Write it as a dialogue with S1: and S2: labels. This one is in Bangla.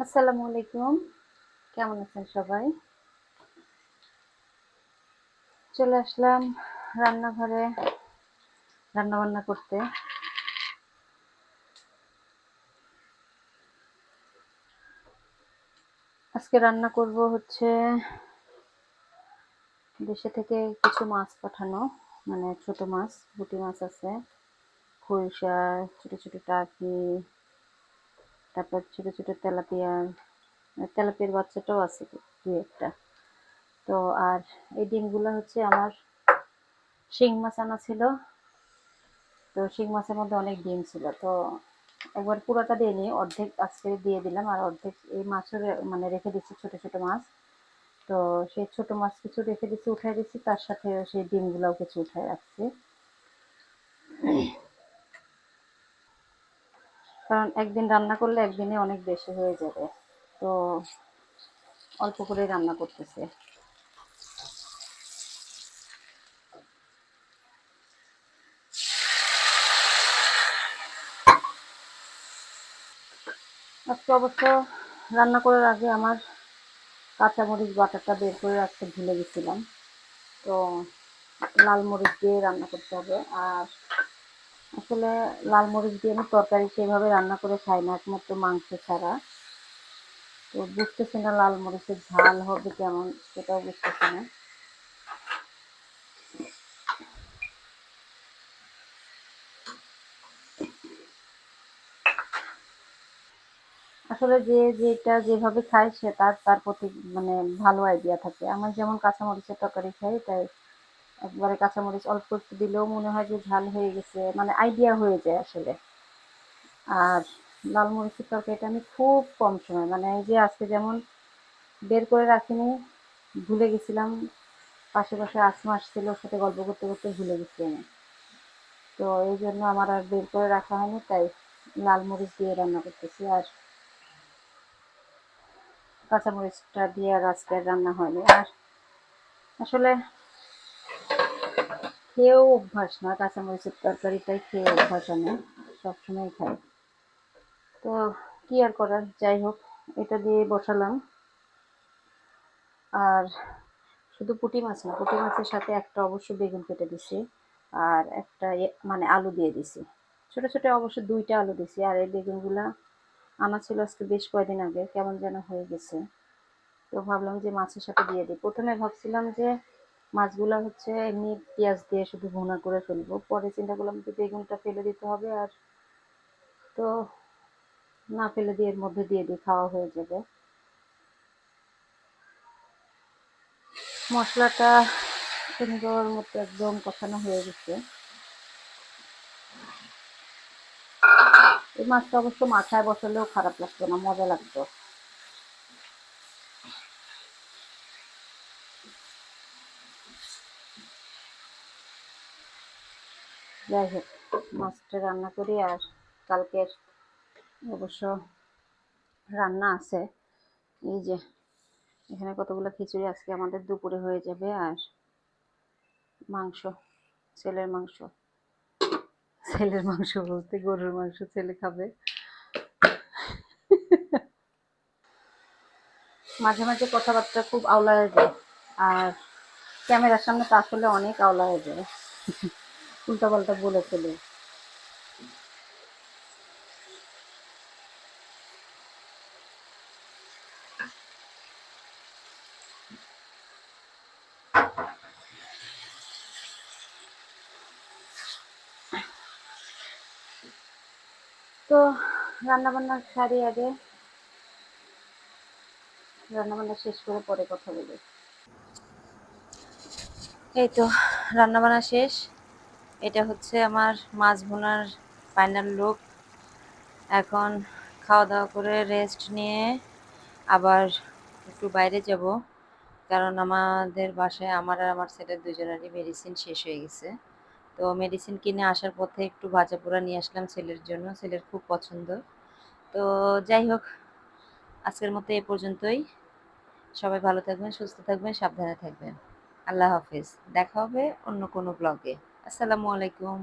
S1: আসসালামু আলাইকুম। কেমন আছেন সবাই? চলে আসলাম রান্নাঘরে রান্না বান্না করতে। আজকে রান্না করব হচ্ছে দেশে থেকে কিছু মাছ পাঠানো মানে ছোট মাছ পুঁটি মাছ আছে খরিশা ছোট ছোট টাকি তারপর ছোট ছোট তেলাপিয়া তেলাপিয়ার বাচ্চাটাও আছে দু একটা। তো আর এই ডিমগুলো হচ্ছে আমার শিং মাছ আনা ছিল। তো শিং মাছের মধ্যে অনেক ডিম ছিল। তো একবার পুরোটা দিয়ে নিই, অর্ধেক আজকে দিয়ে দিলাম আর অর্ধেক এই মাছের মানে রেখে দিচ্ছি ছোট ছোট মাছ। তো সেই ছোট মাছ কিছু রেখে দিচ্ছি, উঠাই দিচ্ছি, তার সাথে সেই ডিমগুলোও কিছু উঠাই রাখছি। কারণ একদিন রান্না করলে একদিনে অনেক বেশি হয়ে যাবে। তো অল্প করে রান্না করতেছে। আজকে অবশ্য রান্না করার আগে আমার কাঁচামরিচ বাটারটা বের করে রাখতে ভুলে গেছিলাম। তো লাল মরিচ দিয়ে রান্না করতে হবে। আর আসলে লাল মরিচ দিয়ে আমি তরকারি সেইভাবে রান্না করে খাই না, একমাত্র মাংস ছাড়া। তো বুঝতেছি না লাল মরিচের ঝাল হবে কেমন, সেটাও বুঝতেছি না। আসলে যে যেটা যেভাবে খায় সে তার তার প্রতি মানে ভালো আইডিয়া থাকে। আমার যেমন কাঁচামরিচের তরকারি খাই, তাই একবারে কাঁচামরিচ অল্প একটু দিলেও মনে হয় যে ঝাল হয়ে গেছে মানে আইডিয়া হয়ে যায় আসলে। আর লাল মরিচের তরকারিটা আমি খুব কম সময় মানে এই যে আজকে যেমন বের করে রাখিনি, ভুলে গেছিলাম, পাশে পাশে আসমা আসছিল, ওর সাথে গল্প করতে করতে ভুলে গেছি আমি। তো এই জন্য আমার আর বের করে রাখা হয়নি, তাই লাল মরিচ দিয়ে রান্না করতেছি, আর কাঁচামরিচটা দিয়ে আর আজকে রান্না হয়নি। আর আসলে খেয়েও অভ্যাস না কাঁচামরিচের তরকারিটাই খেয়ে অভ্যাস আমি সবসময় খাই। তো কি আর করার, যাই হোক, এটা দিয়ে বসালাম। আর শুধু পুঁটি মাছ না, পুঁটি মাছের সাথে একটা অবশ্য বেগুন কেটে দিছি, আর একটা মানে আলু দিয়ে দিছি। ছোট ছোট অবশ্য দুইটা আলু দিছি, আর এই বেগুনগুলা আনা ছিল আজকে বেশ কয়দিন আগে, কেমন যেন হয়ে গেছে। তো ভাবলাম যে মাছের সাথে দিয়ে দিই। প্রথমে ভাবছিলাম যে মাছগুলো হচ্ছে এমনি পেঁয়াজ দিয়ে শুধু ভুনা করে ফেলব। পরে চিন্তা করলাম যে বেগুনটা ফেলে দিতে হবে আর তো না ফেলে দিয়ে এর মধ্যে দিয়ে দিই, খাওয়া হয়ে যাবে। মশলাটা সুন্দর মতো একদম কষানো হয়ে গেছে। এই মাছটা অবশ্য মাথায় বসালেও খারাপ লাগতো না, মজা লাগতো যাই হোক, মাছটা রান্না করি আর কালকের অবশ্য রান্না আছে। এই যে, এখানে কতগুলো খিচুড়ি আজকে আমাদের দুপুরে হয়ে যাবে আর মাংস, ছেলের মাংস। ছেলের মাংস বলতে গরুর মাংস ছেলে খাবে। মাঝে মাঝে কথাবার্তা খুব আওলা হয়ে যায়, আর ক্যামেরার সামনে তো আসলে অনেক আওলা হয়ে যায়। উল্টাপাল্টা বলে ফেলে। তো রান্না বান্না সারি আগে। রান্না বান্না শেষ করে পরে কথা বলি এই তো রান্না বান্না শেষ। এটা হচ্ছে আমার মাছ ভুনার ফাইনাল লুক এখন খাওয়া দাওয়া করে রেস্ট নিয়ে আবার একটু বাইরে যাব, কারণ আমাদের বাসায় আমার আর আমার ছেলের দুজনেরই মেডিসিন শেষ হয়ে গেছে। তো মেডিসিন কিনে আসার পথে একটু ভাজা পোড়া নিয়ে আসলাম ছেলের জন্য, ছেলের খুব পছন্দ। তো যাই হোক, আজকের মতো এ পর্যন্তই। সবাই ভালো থাকবেন, সুস্থ থাকবেন, সাবধানে থাকবেন। আল্লাহ হাফিজ। দেখা হবে অন্য কোনো ব্লগে আসসালামু আলাইকুম।